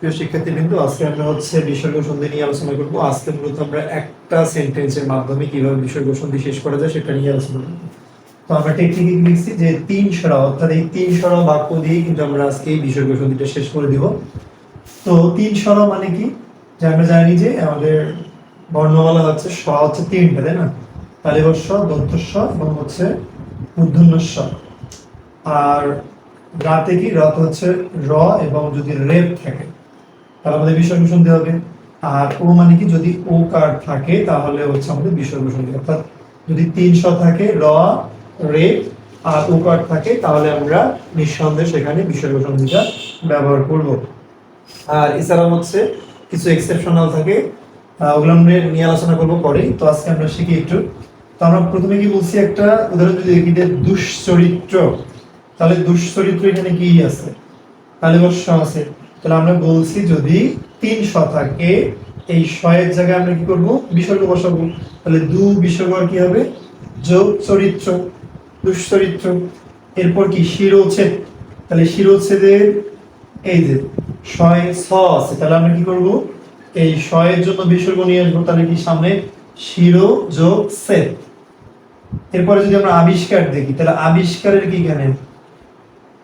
প্রিয় শিক্ষার্থী বিন্দু আজকে আমরা হচ্ছে বিসর্গ সন্ধি নিয়ে আলোচনা করব। আজকে মূলত আমরা একটা সেন্টেন্সের মাধ্যমে কীভাবে বিসর্গ সন্ধি শেষ করা যায় সেটা নিয়ে আলোচনা করব। তো আমরা টেকনিকে লিখছি যে তিন সরা, অর্থাৎ এই তিন সরা বাক্য দিয়ে কিন্তু আমরা আজকে এই বিসর্গ সন্ধিটা শেষ করে দিব। তো তিন সরা মানে কি? যে আমরা জানি যে আমাদের বর্ণমালা হচ্ছে স, হচ্ছে তিনটা, তাই না? তালিবস্ব দন্তস্ব এবং হচ্ছে মূর্ধন্যস্ব আর রাতে কি? রত হচ্ছে র এবং যদি রেপ থাকে। তাহলে আমাদের বিসর্গ সন্ধি হবে। আর ও মানে কি, যদি ও কার থাকে, তাহলে হচ্ছে আমাদের বিসর্গ সন্ধি অর্থাৎ যদি তিন শ থাকে, র, রে, আর ও কার থাকে, তাহলে আমরা নিঃসন্দেহে সেখানে বিসর্গ সন্ধিটা ব্যবহার করব। আর এছাড়াও হচ্ছে কিছু এক্সেপশনাল থাকে। ওগুলো আমরা নিয়ে আলোচনা করব পরে। তো আজকে আমরা শিখি একটু। তো আমরা প্রথমে কি বলছি একটা উদাহরণ যদি দেখি যে দুশ্চরিত্র। তাহলে দুশ্চরিত্র এখানে কি আছে? তাহলে বর্ষ আছে তাহলে আমরা বলছি যদি তিন শ থাকে এই শয়ের জায়গায় আমরা কি করব? বিসর্গ বসাবো। তাহলে দু বিসর্গ কি হবে? যোগ চরিত্র, দুশ্চরিত্র। এরপর কি? শিরোচ্ছেদ। তাহলে শিরোচ্ছেদের এই যে শয়ে ছ আছে, তাহলে আমরা কি করব? এই শয়ের জন্য বিসর্গ নিয়ে আসব, তাহলে কি সামনে? শিরো, যোগ সেট এরপরে যদি আমরা আবিষ্কার দেখি, তাহলে আবিষ্কারের কি এখানে?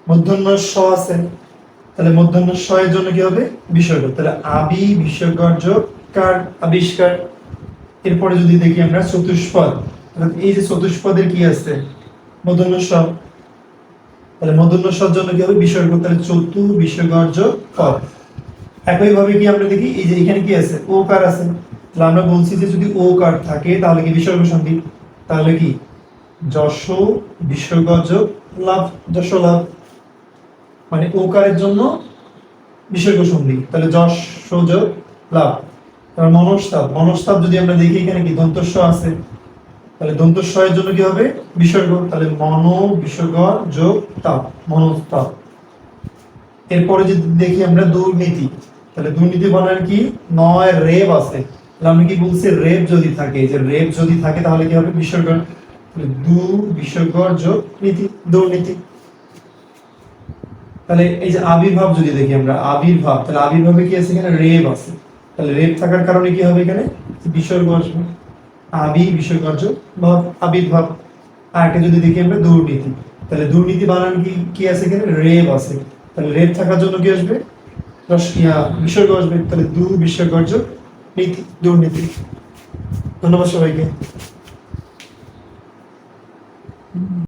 মধ্যাহ্ন স আছে। তাহলে মধ্যাহ্ন স জন্য কি হবে? বিসর্গ। তাহলে আবি, বিসর্গর্য, কার, আবিষ্কার। এরপরে যদি দেখি আমরা চতুষ্পদ এই যে চতুষ্পদের কি আছে? মধ্যাহ্ন স তাহলে মধ্যাহ্ন সর জন্য কি হবে? বিসর্গ। তাহলে চতু, বিসর্গর্য, পদ। একইভাবে কি আমরা দেখি? এই যে এখানে কি আছে? ও কার আছে। তাহলে আমরা বলছি যে যদি ও কার থাকে, তাহলে কি বিসর্গ সন্ধি তাহলে কি? যশ বিসর্গজ লাভ, যশ লাভ। মানে ওকারের জন্য বিসর্গ সন্ধি তাহলে যশ যোগ লাভ। তারপর মনস্তাব মনস্তাব যদি আমরা দেখি এখানে কি দন্তস্ব আছে, তাহলে দন্তস্বয়ের জন্য কি হবে? বিসর্গ তাহলে মন বিসর্গ যোগ, তাপ, মনস্তাপ। এরপরে যদি দেখি আমরা দুর্নীতি, তাহলে দুর্নীতি বলার কি? নয় রেব আছে। তাহলে আমরা কি বলছি? রেপ যদি থাকে। যে রেপ যদি থাকে, তাহলে কি হবে? বিসর্গ দু বিসর্গ যোগ, নীতি, দুর্নীতি। তাহলে এই যে আবির্ভাব যদি দেখি আমরা, আবির্ভাব, তাহলে আবির্ভাবে কি আছে এখানে? রেপ আছে। তাহলে রেপ থাকার কারণে কি হবে এখানে? বিসর্গ আসবে। আবি বিসর্গজ ভাব আবির্ভাব। আর একটা যদি দেখি আমরা, দুর্নীতি। তাহলে দুর্নীতি বানান কি কি আছে এখানে? রেপ আছে। তাহলে রেপ থাকার জন্য কি আসবে? বিসর্গ আসবে। তাহলে দু বিসর্গজ নীতি, দুর্নীতি। ধন্যবাদ সবাইকে।